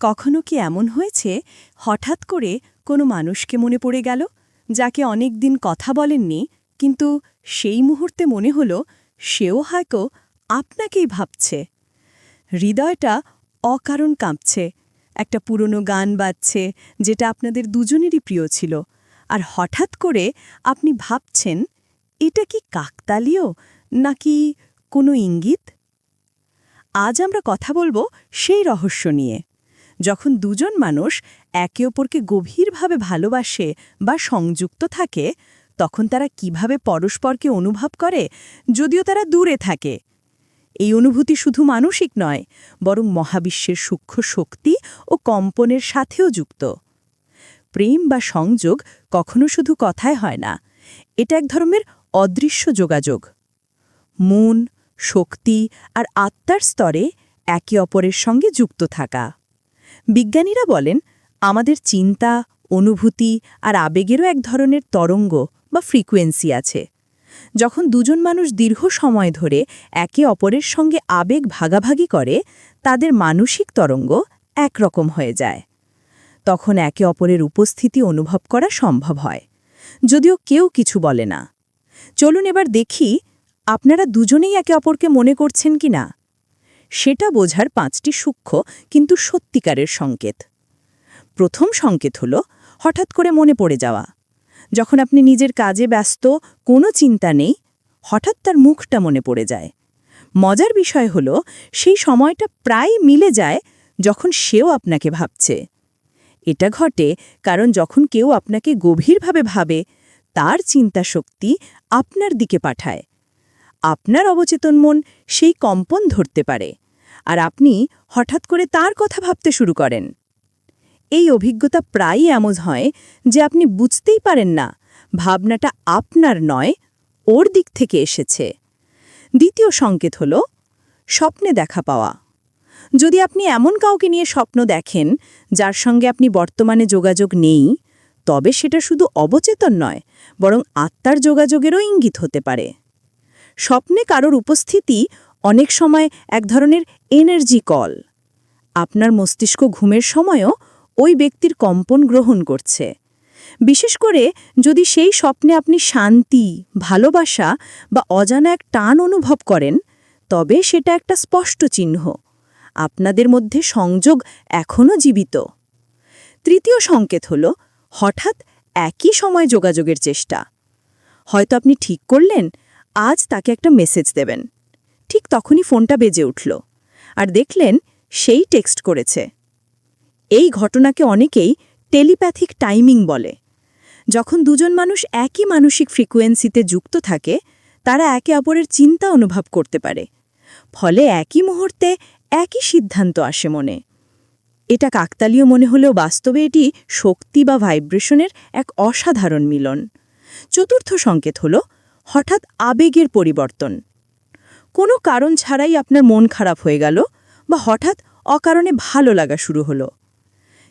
কখনো কি এমন হয়েছে? হঠাৎ করে কোনো মানুষকে মনে পড়ে গেল, যাকে অনেক দিন কথা বলেননি, কিন্তু সেই মুহূর্তে মনে হল সেও হয়তো আপনাকেই ভাবছে। হৃদয়টা অকারণ কাঁপছে, একটা পুরনো গান বাজছে, যেটা আপনাদের দুজনেরই প্রিয় ছিল। আর হঠাৎ করে আপনি ভাবছেন, এটা কি কাকতালীয়, নাকি কোনো ইঙ্গিত? আজ আমরা কথা বলব সেই রহস্য নিয়ে। যখন দুজন মানুষ একে অপরকে গভীরভাবে ভালোবাসে বা সংযুক্ত থাকে, তখন তারা কীভাবে পরস্পরকে অনুভব করে যদিও তারা দূরে থাকে। এই অনুভূতি শুধু মানসিক নয়, বরং মহাবিশ্বের সূক্ষ্ম শক্তি ও কম্পনের সাথেও যুক্ত। প্রেম বা সংযোগ কখনো শুধু কথায় হয় না, এটা এক ধরনের অদৃশ্য যোগাযোগ। মন, শক্তি আর আত্মার স্তরে একে অপরের সঙ্গে যুক্ত থাকা। বিজ্ঞানীরা বলেন, আমাদের চিন্তা, অনুভূতি আর আবেগেরও এক ধরনের তরঙ্গ বা ফ্রিকোয়েন্সি আছে। যখন দুজন মানুষ দীর্ঘ সময় ধরে একে অপরের সঙ্গে আবেগ ভাগাভাগি করে, তাদের মানসিক তরঙ্গ একরকম হয়ে যায়। তখন একে অপরের উপস্থিতি অনুভব করা সম্ভব হয়। যদিও কেউ কিছু বলে না। চলুন এবার দেখি, আপনারা দুজনেই একে অপরকে মনে করছেন কি না সেটা বোঝার পাঁচটি সূক্ষ্ম কিন্তু সত্যিকারের সংকেত। প্রথম সংকেত হল, হঠাৎ করে মনে পড়ে যাওয়া। যখন আপনি নিজের কাজে ব্যস্ত, কোনো চিন্তা নেই, হঠাৎ তার মুখটা মনে পড়ে যায়। মজার বিষয় হল, সেই সময়টা প্রায় মিলে যায় যখন সেও আপনাকে ভাবছে। এটা ঘটে কারণ যখন কেউ আপনাকে গভীরভাবে ভাবে, তার চিন্তা শক্তি আপনার দিকে পাঠায়। আপনার অবচেতন মন সেই কম্পন ধরতে পারে। আর আপনি হঠাৎ করে তার কথা ভাবতে শুরু করেন। এই অভিজ্ঞতা প্রায়ই এমন হয় যে আপনি বুঝতেই পারেন না, ভাবনাটা আপনার নয়, ওর দিক থেকে এসেছে। দ্বিতীয় সংকেত হল স্বপ্নে দেখা পাওয়া। যদি আপনি এমন কাউকে নিয়ে স্বপ্ন দেখেন, যার সঙ্গে আপনি বর্তমানে যোগাযোগ নেই, তবে সেটা শুধু অবচেতন নয়, বরং আত্মার যোগাযোগেরও ইঙ্গিত হতে পারে। স্বপ্নে কারোর উপস্থিতি অনেক সময় এক ধরনের এনার্জি কল আপনার মস্তিষ্ক ঘুমের সময়ও ওই ব্যক্তির কম্পন গ্রহণ করছে। বিশেষ করে যদি সেই স্বপ্নে আপনি শান্তি, ভালোবাসা বা অজানা এক টান অনুভব করেন, তবে সেটা একটা স্পষ্ট চিহ্ন। আপনাদের মধ্যে সংযোগ এখনও জীবিত। তৃতীয় সংকেত হল, হঠাৎ একই সময় যোগাযোগের চেষ্টা। হয়তো আপনি ঠিক করলেন আজ তাকে একটা মেসেজ দেবেন। ঠিক তখনই ফোনটা বেজে উঠল। আর দেখলেন সেই টেক্সট করেছে। এই ঘটনাকে অনেকেই টেলিপ্যাথিক টাইমিং বলে। যখন দুজন মানুষ একই মানসিক ফ্রিকোয়েন্সিতে যুক্ত থাকে, তারা একে অপরের চিন্তা অনুভব করতে পারে। ফলে একই মুহূর্তে একই সিদ্ধান্ত আসে মনে। এটা কাকতালীয় মনে হলেও বাস্তবে এটি শক্তি বা ভাইব্রেশনের এক অসাধারণ মিলন। চতুর্থ সংকেত হল হঠাৎ আবেগের পরিবর্তন। কোনো কারণ ছাড়াই আপনার মন খারাপ হয়ে গেল বা হঠাৎ অকারণে ভালো লাগা শুরু হলো।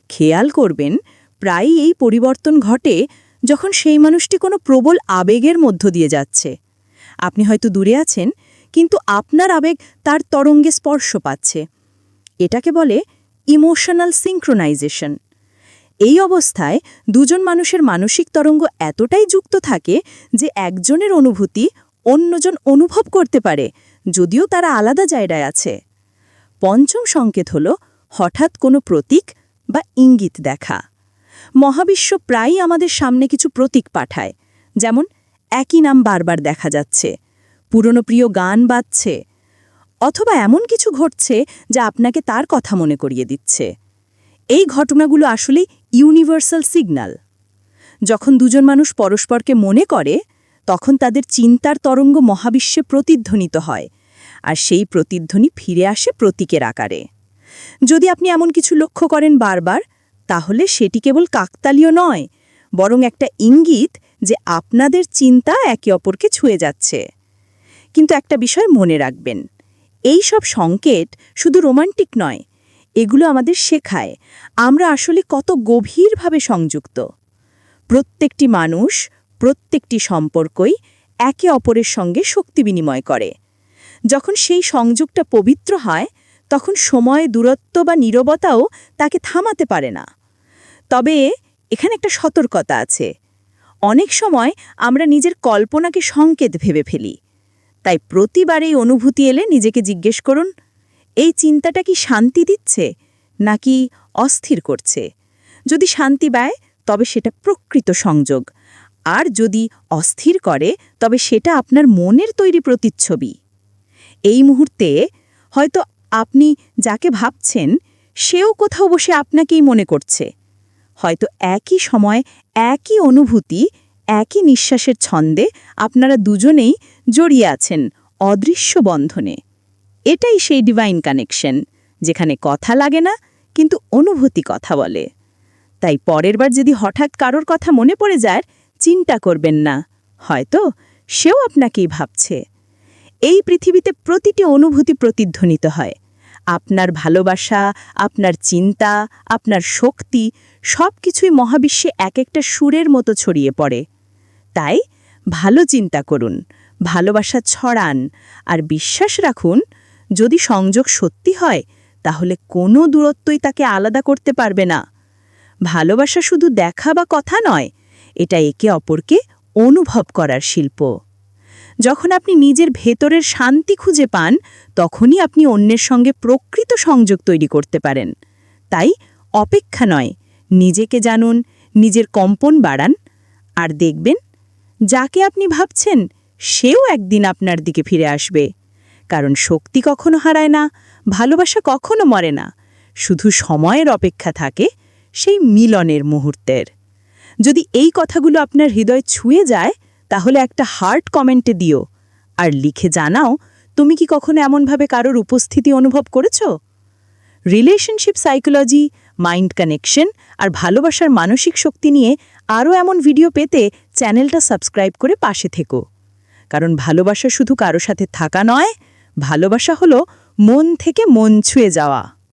খেয়াল করবেন, প্রায়ই এই পরিবর্তন ঘটে যখন সেই মানুষটি কোনো প্রবল আবেগের মধ্য দিয়ে যাচ্ছে। আপনি হয়তো দূরে আছেন, কিন্তু আপনার আবেগ তার তরঙ্গে স্পর্শ পাচ্ছে। এটাকে বলে ইমোশনাল সিঙ্ক্রোনাইজেশন এই অবস্থায় দুজন মানুষের মানসিক তরঙ্গ এতটাই যুক্ত থাকে যে একজনের অনুভূতি অন্যজন অনুভব করতে পারে, যদিও তারা আলাদা জায়গায় আছে। পঞ্চম সংকেত হল হঠাৎ কোনো প্রতীক বা ইঙ্গিত দেখা। মহাবিশ্ব প্রায়ই আমাদের সামনে কিছু প্রতীক পাঠায়, যেমন একই নাম বারবার দেখা যাচ্ছে, পুরনো প্রিয় গান বাজছে, অথবা এমন কিছু ঘটছে যা আপনাকে তার কথা মনে করিয়ে দিচ্ছে। এই ঘটনাগুলো আসলে ইউনিভার্সাল সিগন্যাল যখন দুজন মানুষ পরস্পরকে মনে করে, তখন তাদের চিন্তার তরঙ্গ মহাবিশ্বে প্রতিধ্বনিত হয়, আর সেই প্রতিধ্বনি ফিরে আসে প্রতীকের আকারে। যদি আপনি এমন কিছু লক্ষ্য করেন বারবার, তাহলে সেটি কেবল কাকতালীয় নয়, বরং একটা ইঙ্গিত যে আপনাদের চিন্তা একে অপরকে ছুঁয়ে যাচ্ছে। কিন্তু একটা বিষয় মনে রাখবেন, এই সব সংকেত শুধু রোমান্টিক নয় এগুলো আমাদের শেখায়। আমরা আসলে কত গভীরভাবে সংযুক্ত। প্রত্যেকটি মানুষ, প্রত্যেকটি সম্পর্কই একে অপরের সঙ্গে শক্তি বিনিময় করে। যখন সেই সংযোগটা পবিত্র হয়, তখন সময়, দূরত্ব বা নীরবতাও তাকে থামাতে পারে না। তবে এখানে একটা সতর্কতা আছে। অনেক সময় আমরা নিজের কল্পনাকে সংকেত ভেবে ফেলি। তাই প্রতিবার এই অনুভূতি এলে নিজেকে জিজ্ঞেস করুন এই চিন্তাটা কি শান্তি দিচ্ছে, নাকি অস্থির করছে? যদি শান্তি পায়, তবে সেটা প্রকৃত সংযোগ। আর যদি অস্থির করে, তবে সেটা আপনার মনের তৈরি প্রতিচ্ছবি। এই মুহূর্তে হয়তো আপনি যাকে ভাবছেন, সেও কোথাও বসে আপনাকেই মনে করছে। হয়তো একই সময়, একই অনুভূতি, একই নিঃশ্বাসের ছন্দে আপনারা দুজনেই জড়িয়ে আছেন অদৃশ্য বন্ধনে। এটাই সেই ডিভাইন কানেকশন যেখানে কথা লাগে না, কিন্তু অনুভূতি কথা বলে। তাই পরের বার যদি হঠাৎ কারোর কথা মনে পড়ে যায়, চিন্তা করবেন না। হয়তো সেও আপনাকেই ভাবছে। এই পৃথিবীতে প্রতিটি অনুভূতি প্রতিধ্বনিত হয়। আপনার ভালোবাসা, আপনার চিন্তা, আপনার শক্তি সব কিছুই মহাবিশ্বে এক একটা সুরের মতো ছড়িয়ে পড়ে। তাই ভালো চিন্তা করুন, ভালোবাসা ছড়ান, আর বিশ্বাস রাখুন যদি সংযোগ সত্যি হয়, তাহলে কোনো দূরত্বই তাকে আলাদা করতে পারবে না। ভালোবাসা শুধু দেখা বা কথা নয়, এটা একে অপরকে অনুভব করার শিল্প। যখন আপনি নিজের ভেতরের শান্তি খুঁজে পান, তখনই আপনি অন্যের সঙ্গে প্রকৃত সংযোগ তৈরি করতে পারেন। তাই অপেক্ষা নয়, নিজেকে জানুন, নিজের কম্পন বাড়ান, আর দেখবেন, যাকে আপনি ভাবছেন, সেও একদিন আপনার দিকে ফিরে আসবে। কারণ শক্তি কখনো হারায় না, ভালোবাসা কখনো মরে না। শুধু সময়ের অপেক্ষা থাকে সেই মিলনের মুহূর্তের। যদি এই কথাগুলো আপনার হৃদয় ছুঁয়ে যায়, তাহলে একটা হার্ট কমেন্টে দিও। আর লিখে জানাও, তুমি কি কখনো এমনভাবে কারোর উপস্থিতি অনুভব করেছ? রিলেশনশিপ সাইকোলজি, মাইন্ড কানেকশন আর ভালোবাসার মানসিক শক্তি নিয়ে আরও এমন ভিডিও পেতে চ্যানেলটা সাবস্ক্রাইব করে পাশে থেকো। কারণ ভালোবাসা শুধু কারও সাথে থাকা নয় ভালোবাসা হলো মন থেকে মন ছুঁয়ে যাওয়া।